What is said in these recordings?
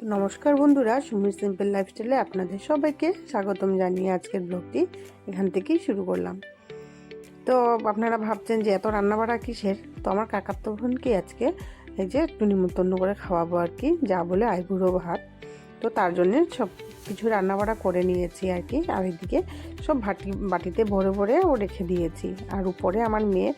নমস্কার বন্ধুরা, সুমির সিম্পল লাইফস্টাইলে আপনাদের সবাইকে স্বাগতম জানিয়ে আজকের ব্লগটি এখান থেকেই শুরু করলাম। তো আপনারা ভাবছেন যে এত রান্নাবাড়া কিসের? তো আমার কাকার তো বোনকে আজকে এই যে একটু নিমন্ত্রণ করে খাওয়াবো আর কি, যা বলে আইবুড়ো ভাত। তো তার জন্যে সব কিছু রান্নাবাড়া করে নিয়েছি আর কি, আর এদিকে সব ভাটি, বাটিতে ভরে ভরে ও রেখে দিয়েছি। আর উপরে আমার মেয়ে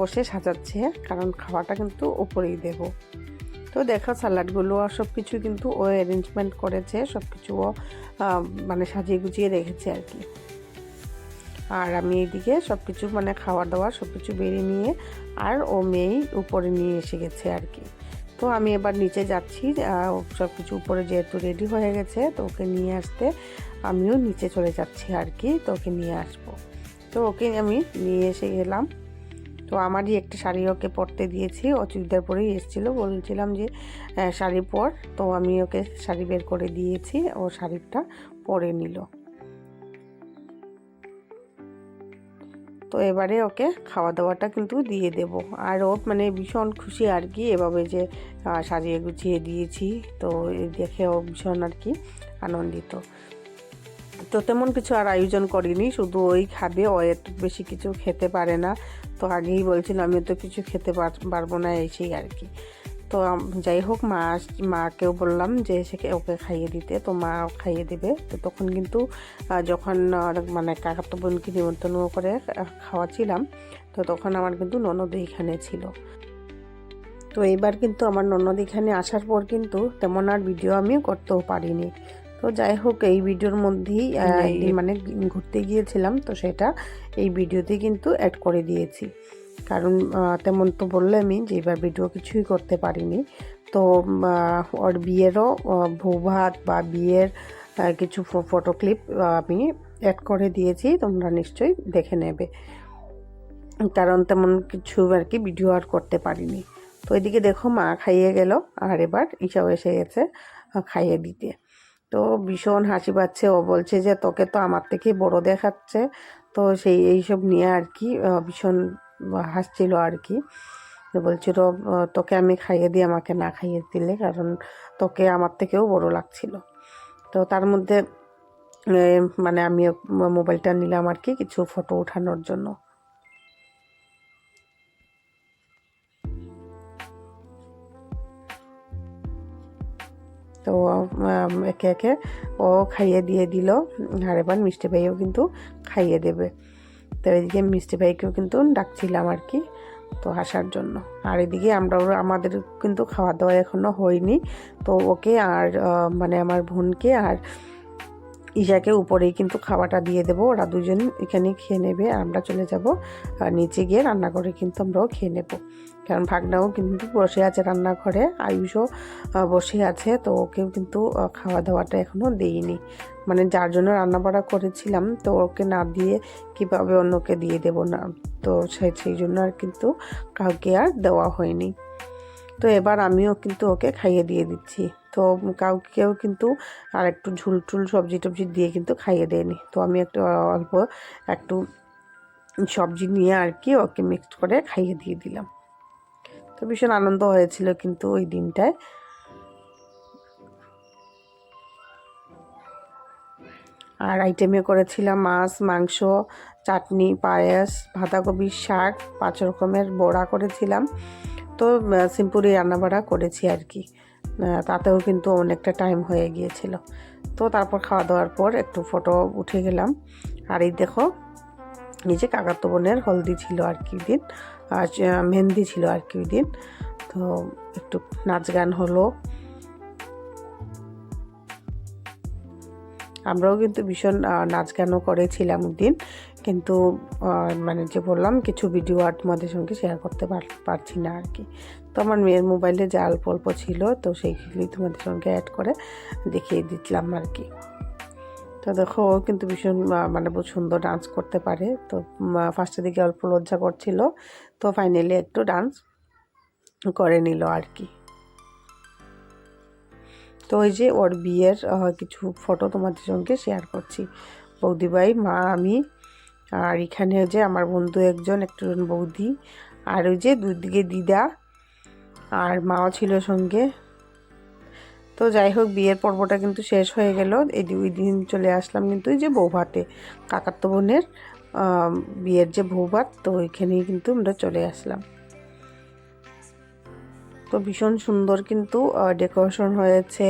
বসে সাজাচ্ছে, কারণ খাওয়াটা কিন্তু উপরেই দেবো। তো দেখো স্যালাডগুলো আর সব কিছু কিন্তু ও অ্যারেঞ্জমেন্ট করেছে সব কিছু ও মানে সাজিয়ে গুছিয়ে রেখেছে আর কি। আর আমি এইদিকে সব কিছু মানে খাওয়ার দাওয়ার সব কিছু বেরিয়ে নিয়ে আর ও মেয়েই উপরে নিয়ে এসে গেছে আর কি। তো আমি এবার নিচে যাচ্ছি সব কিছু উপরে যেহেতু রেডি হয়ে গেছে, তো ওকে নিয়ে আসতে আমিও নিচে চলে যাচ্ছি আর কি, তো ওকে নিয়ে আসব। তো ওকে আমি নিয়ে এসে গেলাম। তো আমারই একটা শাড়ি ওকে পরতে দিয়েছি। ও চুড়িদার পরেই এসেছিল। বলছিলাম যে শাড়ি পর। তো আমি ওকে শাড়ি বের করে দিয়েছি। ও শাড়িটা পরে নিল। তো এবারে ওকে খাওয়া দাওয়াটা কিন্তু দিয়ে দেব। আর ও মানে ভীষণ খুশি আর কি এভাবে যে সাজিয়ে গুছিয়ে দিয়েছি। তো দেখে ও ভীষণ আর কি আনন্দিত। তো তেমন কিছু আর আয়োজন করিনি, শুধু ওই খাবে, ও একটু বেশি কিছু খেতে পারে না। তো আগেই বলছিল আমি তো কিছু খেতে পারব না এসেই আর কি। তো যাই হোক, মা মাকেও বললাম যে সে ওকে খাইয়ে দিতে। তো মা খাইয়ে দেবে। তো তখন কিন্তু যখন মানে কাকাতো বোনকে নিমন্ত্রণ করে খাওয়াছিলাম, তো তখন আমার কিন্তু ননদ এইখানে ছিল। তো এইবার কিন্তু আমার ননদ এখানে আসার পর কিন্তু তেমন আর ভিডিও আমি করতেও পারিনি। তো যাই হোক এই ভিডিওর মধ্যেই মানে ঘুরতে গিয়েছিলাম তো সেটা এই ভিডিওতে কিন্তু অ্যাড করে দিয়েছি। কারণ তেমন তো বললে আমি যে এবার ভিডিও কিছুই করতে পারিনি। তো ওর বিয়েরও ভূভাত বা বিয়ের কিছু ফটো ক্লিপ আমি অ্যাড করে দিয়েছি তোমরা নিশ্চয়ই দেখে নেবে। কারণ তেমন কিছু আর কি ভিডিও আর করতে পারিনি। তো এদিকে দেখো মা খাইয়ে গেল আর এবার ঈশাও এসে গেছে খাইয়ে দিতে। তো ভীষণ হাসি পাচ্ছে। ও বলছে যে, তোকে তো আমার থেকে বড় দেখাচ্ছে। তো সেই, এইসব নিয়ে আর কি ভীষণ হাসছিল আর কি। বলছিল তোকে আমি খাইয়ে দিই, আমাকে না খাইয়ে দিলে, কারণ তোকে আমার থেকেও বড় লাগছিল। তো তার মধ্যে মানে আমি মোবাইলটা নিলাম আর কি, কিছু ফটো ওঠানোর জন্য। তো একে একে ও খাইয়ে দিয়ে দিল। আর এবার মিষ্টি ভাইও কিন্তু খাইয়ে দেবে। তো এদিকে মিষ্টি ভাইকেও কিন্তু ডাকছিলাম আর কি, তো আসার জন্য। আর এদিকে আমরা আমাদের কিন্তু খাওয়া দাওয়া এখনও হয়নি। তো ওকে আর মানে আমার বোনকে আর ঈশাকে উপরেই কিন্তু খাওয়াটা দিয়ে দেবো। ওরা দুজন এখানে খেয়ে নেবে আর আমরা চলে যাব নিচে গিয়ে রান্নাঘরে কিন্তু আমরাও খেয়ে নেব। কারণ ভাগনাও কিন্তু বসে আছে রান্নাঘরে, আয়ুষও বসে আছে, তো ওকেও কিন্তু খাওয়া দাওয়াটা এখনও দেইনি। মানে যার জন্য রান্নাবাড়া করেছিলাম, তো ওকে না দিয়ে কীভাবে অন্যকে দিয়ে দেব না? তো সেই জন্য আর কিন্তু কাউকে আর দেওয়া হয়নি। তো এবার আমিও কিন্তু ওকে খাইয়ে দিয়ে দিচ্ছি। তো কাউকেও কিন্তু আর একটু ঝুল টুল সবজি টবজি দিয়ে কিন্তু খাইয়ে দেয়নি। তো আমি একটু অল্প একটু সবজি নিয়ে আর কি ওকে মিক্সড করে খাইয়ে দিয়ে দিলাম। তো ভীষণ আনন্দ হয়েছিল কিন্তু ওই দিনটায়। আর আইটেমে করেছিলাম মাছ, মাংস, চাটনি, পায়েস, বাঁধাকপির শাক, পাঁচ রকমের বড়া করেছিলাম। তো সিম্পলি রান্নাবাড়া করেছি আর কি। তাতেও কিন্তু অনেকটা টাইম হয়ে গিয়েছিল। তো তারপর খাওয়া দাওয়ার পর একটু ফটো উঠে গেলাম। আর এই দেখো নিজে কাকাতো বোনের হলদি ছিল আর কি দিন, আর মেহেন্দি ছিল আর কি দিন। তো একটু নাচ গান হলো। আমরাও কিন্তু ভীষণ নাচ গানও করেছিলাম দিন। কিন্তু মানে যে বললাম, কিছু ভিডিও আর তোমাদের সঙ্গে শেয়ার করতে পারছি না আর কি তো আমার মেয়ের মোবাইলে যে অল্প অল্প ছিল, তো সেইগুলি তোমাদের সঙ্গে অ্যাড করে দেখিয়ে দিচ্ছিলাম আর কি তো দেখো, ও কিন্তু ভীষণ মানে বহু সুন্দর ডান্স করতে পারে। তো ফার্স্টের দিকে অল্প লজ্জা করছিল। তো ফাইনালি একটু ডান্স করে নিল আর কি তো ওই যে ওর বিয়ের কিছু ফটো তোমাদের সঙ্গে শেয়ার করছি। বৌদিভাই, মা, আমি আর এখানে যে আমার বন্ধু একজন একজন বৌদি, আর ওই যে দুদিকে দিদা আর মাও ছিল সঙ্গে। তো যাই হোক, বিয়ের পর্বটা কিন্তু শেষ হয়ে গেল। এই দুই দিন চলে আসলাম কিন্তু এই যে বৌভাতে কাকাতো বোনের বিয়ের যে বৌভাত, তো ওইখানেই কিন্তু আমরা চলে আসলাম। তো ভীষণ সুন্দর কিন্তু ডেকোরেশন হয়েছে।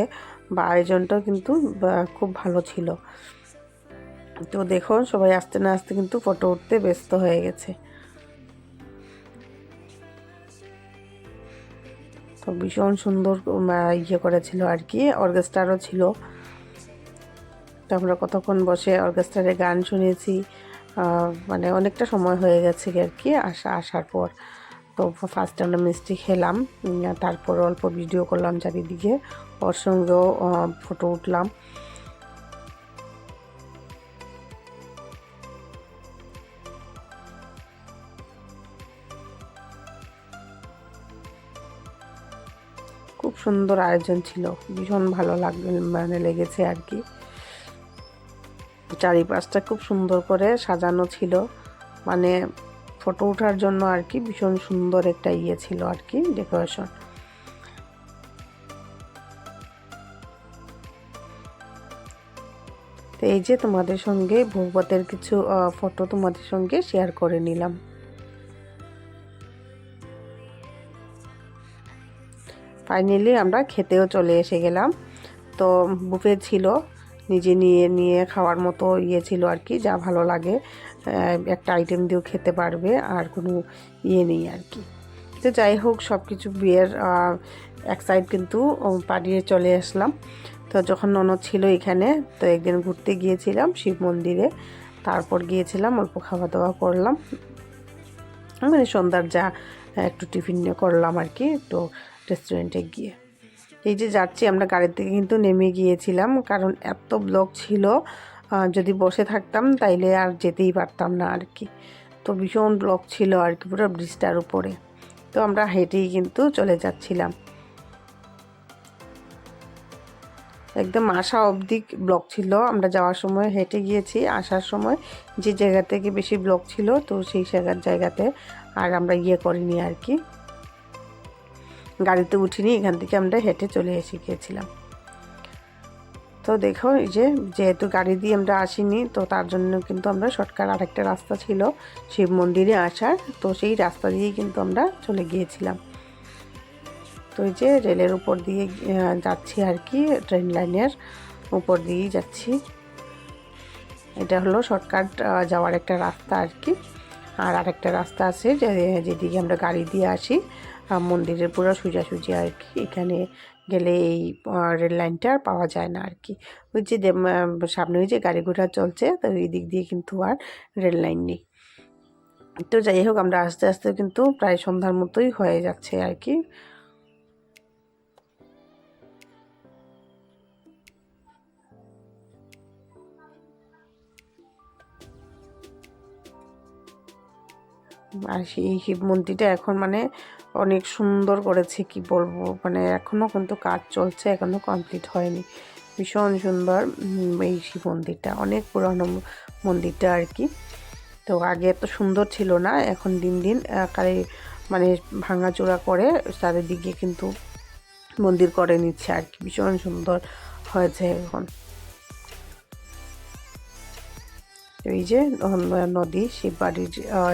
বা আয়োজনটাও কিন্তু খুব ভালো ছিল। তো দেখো, সবাই আস্তে না আস্তে কিন্তু ফটো উঠতে ব্যস্ত হয়ে গেছে। তো ভীষণ সুন্দর ইয়ে করেছিল আর কি, অর্কেস্ট্রারও ছিল। তো আমরা কতক্ষণ বসে অর্কেস্ট্রারে গান শুনেছি মানে অনেকটা সময় হয়ে গেছে আর কি, আসা, আসার পর। তো ফার্স্ট আমরা মিষ্টি খেলাম তারপর অল্প ভিডিও করলাম চারিদিকে, ওর সঙ্গেও ফটো উঠলাম। সুন্দর আয়োজন ছিল। ভীষণ ভালো লাগবে মানে লেগেছে আর কি। চারিপাশটা খুব সুন্দর করে সাজানো ছিল। মানে ফটো ওঠার জন্য আর কি ভীষণ সুন্দর একটা ইয়ে ছিল আর কি, ডেকোরেশন। এই যে তোমাদের সঙ্গে ভগবতের কিছু ফটো তোমাদের সঙ্গে শেয়ার করে নিলাম। ফাইনালি আমরা খেতেও চলে এসে গেলাম। তো বুফে ছিল, নিজে নিয়ে নিয়ে খাওয়ার মতো ইয়ে ছিল আর কি, যা ভালো লাগে। একটা আইটেম দিয়েও খেতে পারবে, আর কোনো ইয়ে নেই আর কি। তো যাই হোক সব কিছু বিয়ের এক সাইড কিন্তু পাড়িয়ে চলে আসলাম। তো যখন ননদ ছিল এখানে, তো একদিন ঘুরতে গিয়েছিলাম শিব মন্দিরে। তারপর গিয়েছিলাম, অল্প খাওয়া দাওয়া করলাম। মানে সন্ধ্যার যা, একটু টিফিন করলাম আর কি, একটু রেস্টুরেন্টে গিয়ে। এই যে যাচ্ছি, আমরা গাড়ির থেকে কিন্তু নেমে গিয়েছিলাম, কারণ এত ব্লক ছিল যদি বসে থাকতাম তাইলে আর যেতেই পারতাম না আর কি তো ভীষণ ব্লক ছিল আর কি পুরো ব্রিজটার উপরে। তো আমরা হেঁটেই কিন্তু চলে যাচ্ছিলাম। একদম আসা অবধি ব্লক ছিল, আমরা যাওয়ার সময় হেঁটে গিয়েছি। আসার সময় যে জায়গা থেকে বেশি ব্লক ছিল, তো সেই জায়গার জায়গাতে আর আমরা ইয়ে করিনি আর কি গাড়িতে উঠিনি, এখান থেকে আমরা হেঁটে চলে এসে গিয়েছিলাম। তো দেখো, এই যে যেহেতু গাড়ি দিয়ে আমরা আসিনি, তো তার জন্য কিন্তু আমরা শর্টকাট আরেকটা রাস্তা ছিল শিব মন্দিরে আসার, তো সেই রাস্তা দিয়েই কিন্তু আমরা চলে গিয়েছিলাম। তো এই যে রেলের উপর দিয়ে যাচ্ছি আর কি, ট্রেন লাইনের উপর দিয়েই যাচ্ছি। এটা হলো শর্টকাট যাওয়ার একটা রাস্তা আর কি। আর আরেকটা রাস্তা আছে যেদিকে আমরা গাড়ি দিয়ে আসি মন্দিরের পুরো সোজাসুজি আর কি। এখানে গেলে এই রেল লাইনটা আর পাওয়া যায় না আর কি। ওই যে সামনে ওই যে গাড়ি ঘোড়া চলছে, তো ওই দিক দিয়ে কিন্তু আর রেল লাইন নেই। তো যাই হোক, আমরা আস্তে আস্তে কিন্তু প্রায় সন্ধ্যার মতোই হয়ে যাচ্ছে আর কি। আর সেই শিব মন্দিরটা এখন মানে অনেক সুন্দর করেছে, কি বলব? মানে এখনও কিন্তু কাজ চলছে এখনও কমপ্লিট হয়নি। ভীষণ সুন্দর এই শিব মন্দিরটা, অনেক পুরানো মন্দিরটা আর কি। তো আগে এত সুন্দর ছিল না, এখন দিন দিন কালে মানে ভাঙাচোরা করে চারিদিকে কিন্তু মন্দির করে নিচ্ছে আর কি। ভীষণ সুন্দর হয়েছে এখন। এই যে নদী শিববাড়ির আহ,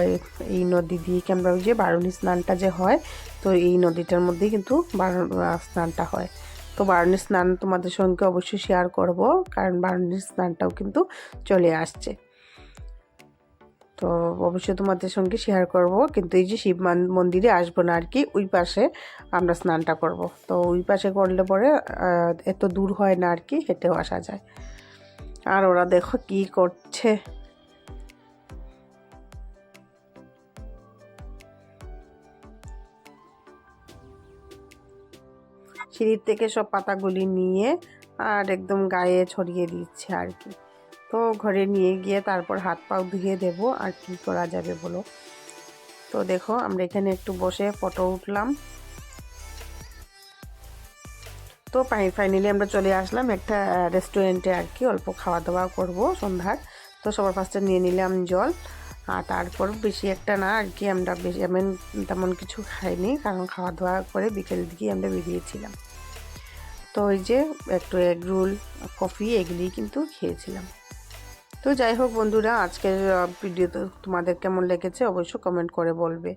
এই নদী দিয়ে কি আমরা ওই যে বারুণী স্নানটা যে হয় তো এই নদীটার মধ্যেই কিন্তু বারুণ স্নানটা হয়। তো বারুণী স্নান তোমাদের সঙ্গে অবশ্যই শেয়ার করব কারণ বারুণী স্নানটাও কিন্তু চলে আসছে। তো অবশ্যই তোমাদের সঙ্গে শেয়ার করব কিন্তু এই যে শিব মান- মন্দিরে আসব না আর কি ওই পাশে আমরা স্নানটা করব। তো ওই পাশে করলে পরে এত দূর হয় না আর কি হেঁটেও আসা যায়। আর ওরা দেখো কি করছে। সিঁড়ির থেকে সব পাতাগুলি নিয়ে আর একদম গায়ে ছড়িয়ে দিচ্ছে আর কি। তো ঘরে নিয়ে গিয়ে তারপর হাত পাও ধুয়ে দেব আর কি করা যাবে বলো। তো দেখো আমরা এখানে একটু বসে ফটো উঠলাম। তো ফাইনালি আমরা চলে আসলাম একটা রেস্টুরেন্টে আর কি। অল্প খাওয়া দাওয়া করব সন্ধ্যার। তো সবার ফার্স্টে নিয়ে নিলাম জল। আর তারপর বেশি একটা না আর কি আমরা বেশি এমন তেমন কিছু খাইনি। কারণ খাওয়া দাওয়া করে বিকেল দিকেই আমরা বেরিয়েছিলাম। তো ওই যে একটু এগ রোল কফি এগুলি কিন্তু খেয়েছিলাম। তো যাই হোক বন্ধুরা, আজকের ভিডিও তোমাদের কেমন লেগেছে অবশ্যই কমেন্ট করে বলবে।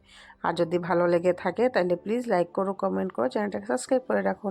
আর যদি ভালো লেগে থাকে, তাহলে প্লিজ লাইক করো কমেন্ট করো চ্যানেলটাকে সাবস্ক্রাইব করে রাখো।